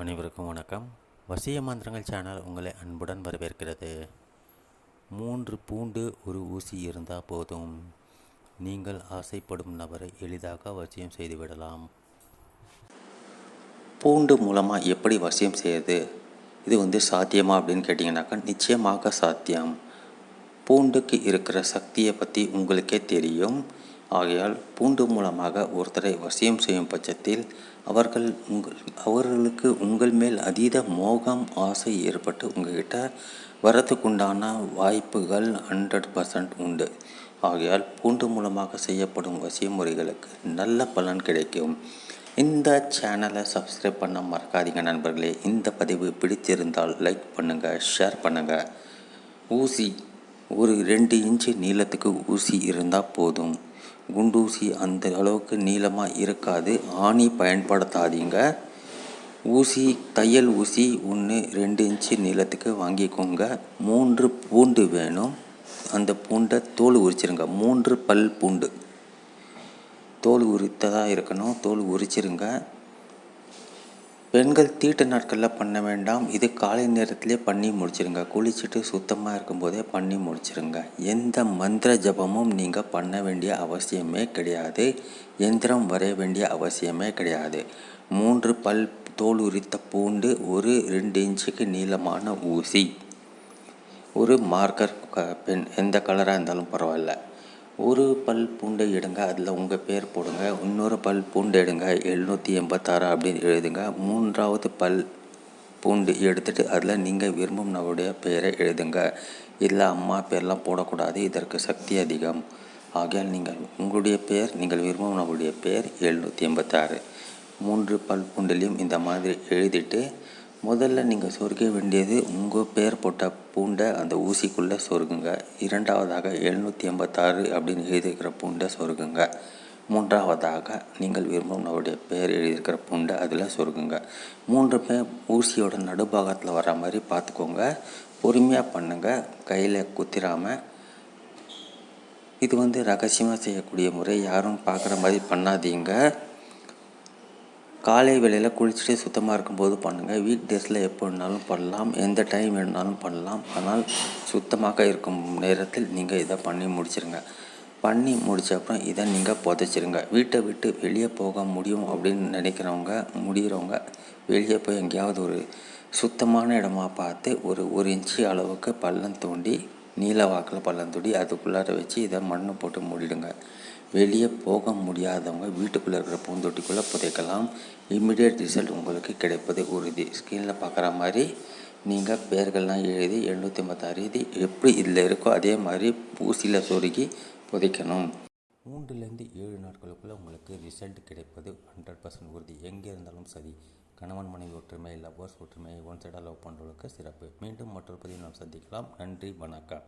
அனைவருக்கும் வணக்கம். வசிய மந்திரங்கள் சேனல் உங்களை அன்புடன் வரவேற்கிறது. மூன்று பூண்டு ஒரு ஊசி இருந்தால் போதும். நீங்கள் ஆசைப்படும் நபரை எளிதாக வசியம் செய்துவிடலாம் பூண்டு மூலமாக எப்படி வசியம் செய்யுது இது வந்து சாத்தியமா அப்படின்னு கேட்டிங்கனாக்கா நிச்சயமாக சாத்தியம். பூண்டுக்கு இருக்கிற சக்தியை பற்றி உங்களுக்கே தெரியும். ஆகையால் பூண்டு மூலமாக ஒருத்தரை வசியம் செய்யும் பட்சத்தில் அவர்கள் உங்கள் அவர்களுக்கு உங்கள் மேல் அதீத மோகம் ஆசை ஏற்பட்டு உங்ககிட்ட வரத்துக்குண்டான வாய்ப்புகள் ஹண்ட்ரட் பர்சன்ட் உண்டு. ஆகையால் பூண்டு மூலமாக செய்யப்படும் வசிய முறைகளுக்கு நல்ல பலன் கிடைக்கும். இந்த சேனலை சப்ஸ்கிரைப் பண்ண மறக்காதீங்க நண்பர்களே. இந்த பதிவு பிடித்திருந்தால் லைக் பண்ணுங்கள் ஷேர் பண்ணுங்கள் ஊசி ஒரு ரெண்டு இன்ச்சு நீளத்துக்கு ஊசி இருந்தால் போதும். குண்டூசி அந்த அளவுக்கு நீளமாக இருக்காது. ஆணி பயன்படுத்தாதீங்க. ஊசி தையல் ஊசி ஒன்று ரெண்டு இன்ச்சு நீளத்துக்கு வாங்கிக்கோங்க. மூன்று பூண்டு வேணும். அந்த பூண்டை தோல் உரிச்சிருங்க. மூன்று பல் பூண்டு. தோல் உரித்ததாக இருக்கணும். தோல் உரிச்சிருங்க. பெண்கள் தீட்டு நாட்களில் பண்ண வேண்டாம். இது காலை நேரத்திலே பண்ணி முடிச்சிருங்க. குளிச்சுட்டு சுத்தமாக இருக்கும்போதே பண்ணி முடிச்சிருங்க. எந்த மந்திர ஜபமும் நீங்கள் பண்ண வேண்டிய அவசியமே கிடையாது. எந்திரம் வரைய வேண்டிய அவசியமே கிடையாது. மூன்று பல் தோல் உரித்த பூண்டு ஒரு ரெண்டு இன்ச்சுக்கு நீளமான ஊசி. ஒரு மார்க்கர் க பென் எந்த கலராக இருந்தாலும் பரவாயில்ல. ஒரு பல் பூண்டை எடுங்க அதில் உங்கள் பேர் போடுங்க. இன்னொரு பல் பூண்டு எடுங்க எழுநூற்றி எண்பத்தாறு அப்படின்னு எழுதுங்க. மூன்றாவது பல் பூண்டு எடுத்துகிட்டு அதில் நீங்கள் விரும்பும் நபருடைய பெயரை எழுதுங்க. இல்லை அம்மா பேர்லாம் போடக்கூடாது இதற்கு சக்தி அதிகம். ஆகையால் நீங்கள் உங்களுடைய பெயர் நீங்கள் விரும்பும் நபருடைய பெயர் எழுநூற்றி எண்பத்தாறு. மூன்று பல் பூண்டிலையும் இந்த மாதிரி எழுதிட்டு முதல்ல நீங்கள் சொருக வேண்டியது உங்கள் பேர் போட்ட பூண்டை அந்த ஊசிக்குள்ளே சொருகுங்க. இரண்டாவதாக எழுநூற்றி எண்பத்தாறு அப்படின்னு எழுதியிருக்கிற பூண்டை சொருகுங்க. மூன்றாவதாக நீங்கள் விரும்பும் நம்முடைய பேர் எழுதியிருக்கிற பூண்டை அதில் சொருகுங்க. மூன்று பேர் ஊசியோட நடுபாகத்தில் வர மாதிரி பார்த்துக்கோங்க பொறுமையாக பண்ணுங்கள் கையில் குத்திராமல் இது வந்து ரகசியமாக செய்யக்கூடிய முறை. யாரும் பார்க்குற மாதிரி பண்ணாதீங்க. காலை வேளையில் குளிச்சுட்டு சுத்தமாக இருக்கும்போது பண்ணுங்கள் வீக் டேஸில் எப்போ வேணாலும் பண்ணலாம். எந்த டைம் வேணாலும் பண்ணலாம். ஆனால் சுத்தமாக இருக்கும் நேரத்தில் நீங்கள் இதை பண்ணி முடிச்சிருங்க. பண்ணி முடித்த அப்புறம் இதை நீங்கள் புதைச்சிருங்க. வீட்டை விட்டு வெளியே போக முடியும் அப்படின்னு நினைக்கிறவங்க முடிகிறவங்க வெளியே போய் எங்கேயாவது ஒரு சுத்தமான இடமா பார்த்து ஒரு ஒரு இன்ச்சு அளவுக்கு பள்ளம் தோண்டி நீல வாக்கில் பள்ளந்தொடி அதுக்குள்ளார வச்சு இதை மண்ணை போட்டு மூடிடுங்க. வெளியே போக முடியாதவங்க வீட்டுக்குள்ளே இருக்கிற பூந்தொட்டிக்குள்ளே புதைக்கலாம். இம்மிடியட் ரிசல்ட் உங்களுக்கு கிடைப்பது உறுதி. ஸ்க்ரீனில் பார்க்குற மாதிரி நீங்கள் பேர்கள்லாம் எழுதி எழுநூற்றி ஐம்பத்தாறு இது எப்படி இதில் இருக்கோ அதே மாதிரி பூசியில் சொருகி புதைக்கணும். மூன்றுலேருந்து ஏழு நாட்களுக்குள்ளே உங்களுக்கு ரிசல்ட் கிடைப்பது ஹண்ட்ரட் பர்சன்ட் உறுதி. எங்கே இருந்தாலும் சரி கணவன் மனைவி ஒற்றுமை லவ்வர்ஸ் ஒற்றுமை ஒன் சைடாக லவ் பண்ணுறவங்களுக்கு சிறப்பு. மீண்டும் மற்றொரு பதிவு நாம் சந்திக்கலாம். நன்றி வணக்கம்.